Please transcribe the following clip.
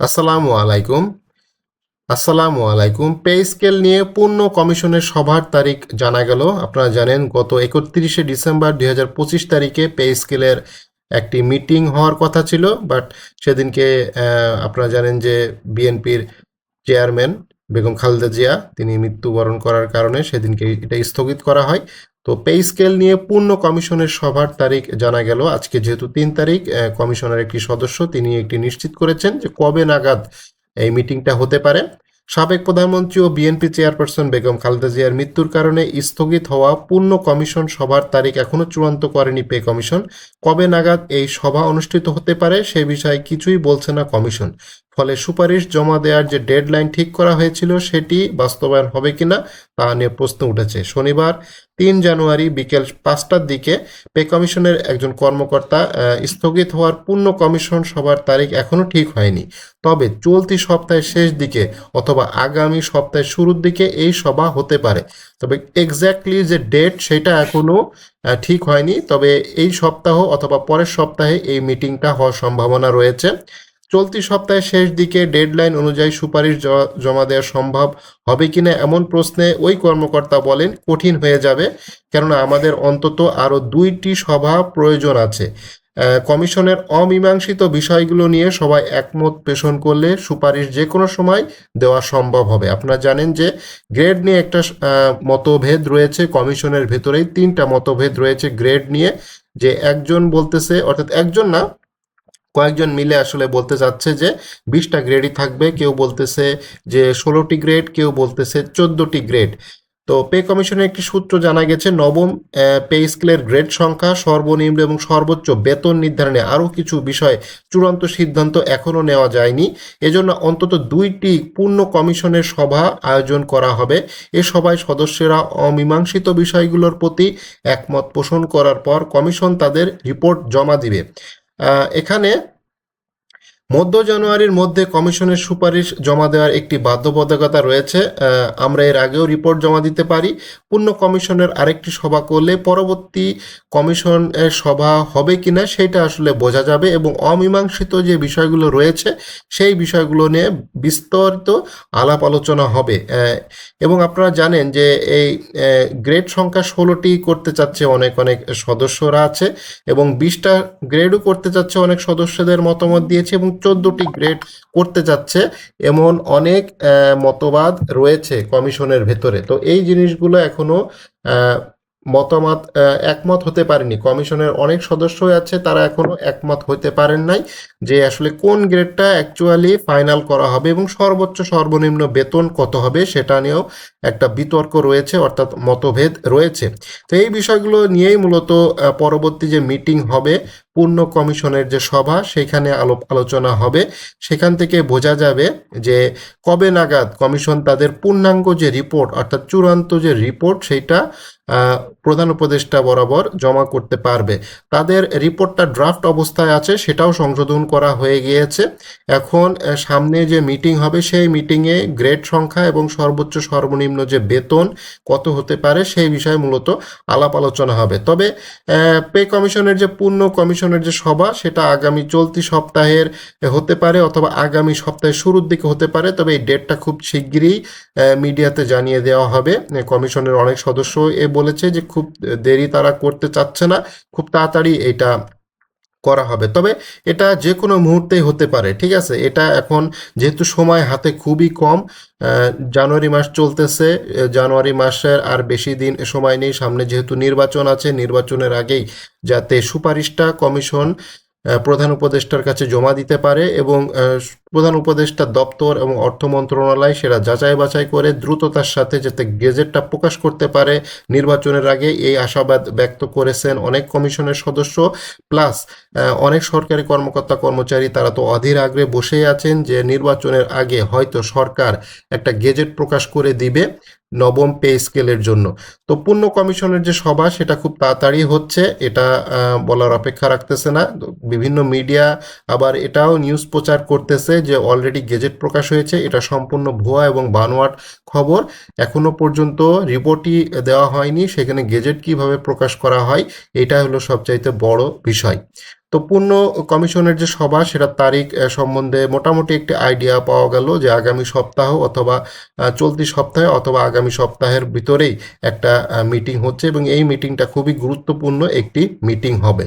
আসসালামু আলাইকুম। আসসালামু আলাইকুম। পে স্কেল নিয়ে পূর্ণ কমিশনের সভার তারিখ জানা গেল। আপনারা জানেন, গত একত্রিশে ডিসেম্বর দুই হাজার পঁচিশ তারিখে পে স্কেলের একটি মিটিং হওয়ার কথা ছিল, বাট সেদিনকে আপনারা জানেন যে বিএনপির চেয়ারম্যান বেগম খালেদা জিয়া, তিনি মৃত্যুবরণ করার কারণে সেদিনকে এটা স্থগিত করা হয়। তো পে স্কেল নিয়ে পূর্ণ কমিশনের সভার তারিখ জানা গেল। আজকে যেহেতু তিন তারিখ কমিশনের একটি সদস্য তিনি একটি নিশ্চিত করেছেন যে কবে নাগাদ এই মিটিংটা হতে পারে। সাবেক প্রধানমন্ত্রী ও বিএনপি চেয়ারপারসন বেগম খালেদা জিয়ার মৃত্যুর কারণে স্থগিত হওয়া পূর্ণ কমিশন সভার তারিখ এখনও চূড়ান্ত করেনি পে কমিশন কবে নাগাদ এই সভা অনুষ্ঠিত হতে পারে সে বিষয়ে কিছুই বলছে না কমিশন। ফলে সুপারিশ জমা দেওয়ার যে ডেডলাইন ঠিক করা হয়েছিল সেটি বাস্তবায়ন হবে কিনা তা নিয়ে প্রশ্ন উঠেছে। শনিবার, তিন জানুয়ারি বিকেল পাঁচটার দিকে পে কমিশনের একজন কর্মকর্তা স্থগিত হওয়ার পূর্ণ কমিশন সভার তারিখ এখনও ঠিক হয়নি। তবে চলতি সপ্তাহের শেষ দিকে অথবা আগামী সপ্তাহের শুরুর দিকে এই সভা হতে পারে। তবে এক্স্যাক্টলি যে ডেট সেটা এখনও ঠিক হয়নি। তবে এই সপ্তাহ অথবা পরের সপ্তাহে এই মিটিংটা হওয়ার সম্ভাবনা রয়েছে। চলতি সপ্তাহের শেষ দিকে ডেডলাইন অনুযায়ী সুপারিশ জমা দেওয়া সম্ভব হবে কিনা এমন প্রশ্নে ওই কর্মকর্তা বলেন কঠিন হয়ে যাবে, কেননা আমাদের অন্তত আরও দুইটি সভা প্রয়োজন আছে। কমিশনের অমীমাংসিত বিষয়গুলো নিয়ে সবাই একমত পেশন করলে সুপারিশ যে কোনো সময় দেওয়া সম্ভব হবে। আপনারা জানেন যে গ্রেড নিয়ে একটা মতভেদ রয়েছে, কমিশনের ভেতরেই তিনটা মতভেদ রয়েছে গ্রেড নিয়ে, যে একজন বলতেছে, অর্থাৎ একজন না কয়েকজন মিলে আসলে বলতে চাচ্ছে যে বিশটা গ্রেডই থাকবে। কেউ বলতেছে যে ষোলোটি গ্রেড কেউ বলতেছে চোদ্দটি গ্রেড তো পে কমিশনের একটি সূত্র জানা গেছে, নবম পে স্কেলের গ্রেড সংখ্যা, সর্বনিম্ন এবং সর্বোচ্চ বেতন নির্ধারণে আরও কিছু বিষয় চূড়ান্ত সিদ্ধান্ত এখনও নেওয়া যায়নি। এজন্য অন্তত দুইটি পূর্ণ কমিশনের সভা আয়োজন করা হবে। এ সভায় সদস্যরা অমীমাংসিত বিষয়গুলোর প্রতি একমত পোষণ করার পর কমিশন তাদের রিপোর্ট জমা দিবে। এখানে মধ্য জানুয়ারির মধ্যে কমিশনের সুপারিশ জমা দেওয়ার একটি বাধ্যবাধকতা রয়েছে। আমরা এর আগেও রিপোর্ট জমা দিতে পারি। পূর্ণ কমিশনের আরেকটি সভা করলে পরবর্তী কমিশনের সভা হবে কিনা সেটা আসলে বোঝা যাবে এবং অমীমাংসিত যে বিষয়গুলো রয়েছে, সেই বিষয়গুলো নিয়ে বিস্তারিত আলাপ আলোচনা হবে। এবং আপনারা জানেন যে এই গ্রেড সংখ্যা ষোলোটি করতে চাচ্ছে অনেক অনেক সদস্যরা আছে এবং বিশটা গ্রেডও করতে চাচ্ছে অনেক সদস্যদের মতামত দিয়েছে এবং চোদ্দটি গ্রেড করতে যাচ্ছে, এমন অনেক মতবাদ রয়েছে কমিশনের ভেতরে। তো এই জিনিসগুলো এখনও মতামত একমত হতে পারেনি। কমিশনের অনেক সদস্যই আছে, তারা এখনও একমত হতে পারেন নাই যে আসলে কোন গ্রেডটা অ্যাকচুয়ালি ফাইনাল করা হবে এবং সর্বোচ্চ সর্বনিম্ন বেতন কত হবে সেটা নিয়েও একটা বিতর্ক রয়েছে, অর্থাৎ মতভেদ রয়েছে। তো এই বিষয়গুলো নিয়েই মূলত পরবর্তী যে মিটিং হবে পূর্ণ কমিশনের যে সভা সেখানে আলো আলোচনা হবে। সেখান থেকে বোঝা যাবে যে কবে নাগাদ কমিশন তাদের পূর্ণাঙ্গ যে রিপোর্ট অর্থাৎ চূড়ান্ত যে রিপোর্ট আহ, প্রধান উপদেষ্টা বরাবর জমা করতে পারবে। তাদের রিপোর্টটা ড্রাফট অবস্থায় আছে, সেটাও সংশোধন করা হয়ে গিয়েছে। এখন সামনে যে মিটিং হবে, সেই মিটিংয়ে গ্রেড সংখ্যা এবং সর্বোচ্চ সর্বনিম্ন যে বেতন কত হতে পারে, সেই বিষয়ে মূলত আলাপ আলোচনা হবে। তবে পে কমিশনের যে পূর্ণ কমিশনের যে সভা, সেটা আগামী চলতি সপ্তাহের হতে পারে অথবা আগামী সপ্তাহের শুরুর দিকে হতে পারে। তবে এই ডেটটা খুব শিগগিরই মিডিয়াতে জানিয়ে দেওয়া হবে। কমিশনের অনেক সদস্য এ বলেছে যে খুব দেরি তারা করতে চাচ্ছে না, খুব তাড়াতাড়ি এটা করা হবে। তবে এটা যে কোনো মুহূর্তেই হতে পারে, ঠিক আছে? এটা এখন যেহেতু সময় হাতে খুবই কম জানুয়ারি মাস চলতেছে জানুয়ারি মাসের আর বেশি দিন সময় নেই, সামনে যেহেতু নির্বাচন আছে, নির্বাচনের আগেই যাতে সুপারিশটা কমিশন প্রধান উপদেষ্টার কাছে জমা দিতে পারে এবং প্রধান উপদেষ্টা দপ্তর এবং অর্থ মন্ত্রণালয় সেটা যাচাই বাছাই করে দ্রুততার সাথে যাতে গেজেটটা প্রকাশ করতে পারে। নির্বাচনের আগে এই আশাবাদ ব্যক্ত করেছেন অনেক কমিশনের সদস্য। প্লাস অনেক সরকারি কর্মকর্তা কর্মচারী তারা তো অধীর আগ্রহে বসেই আছেন যে নির্বাচনের আগে হয়তো সরকার একটা গেজেট প্রকাশ করে দিবে নবম পে স্কেলের জন্য। তো পূর্ণ কমিশনের যে সভা সেটা খুব তাড়াতাড়ি হচ্ছে, এটা বলার অপেক্ষা রাখতেছে না। বিভিন্ন মিডিয়া আবার এটাও নিউজ প্রচার করতেছে যে অলরেডি গেজেট প্রকাশ হয়েছে, এটা সম্পূর্ণ ভুয়া এবং বানোয়াট খবর। এখনও পর্যন্ত রিপোর্টই দেওয়া হয়নি সেখানে গেজেট কীভাবে প্রকাশ করা হয়, এটা হলো সবচাইতে বড় বিষয়। তো পূর্ণ কমিশনের যে সভা, সেটার তারিখ সম্বন্ধে মোটামুটি একটি আইডিয়া পাওয়া গেল যে আগামী সপ্তাহ অথবা চলতি সপ্তাহে অথবা আগামী সপ্তাহের ভিতরেই একটা মিটিং হচ্ছে এবং এই মিটিংটা খুবই গুরুত্বপূর্ণ একটি মিটিং হবে।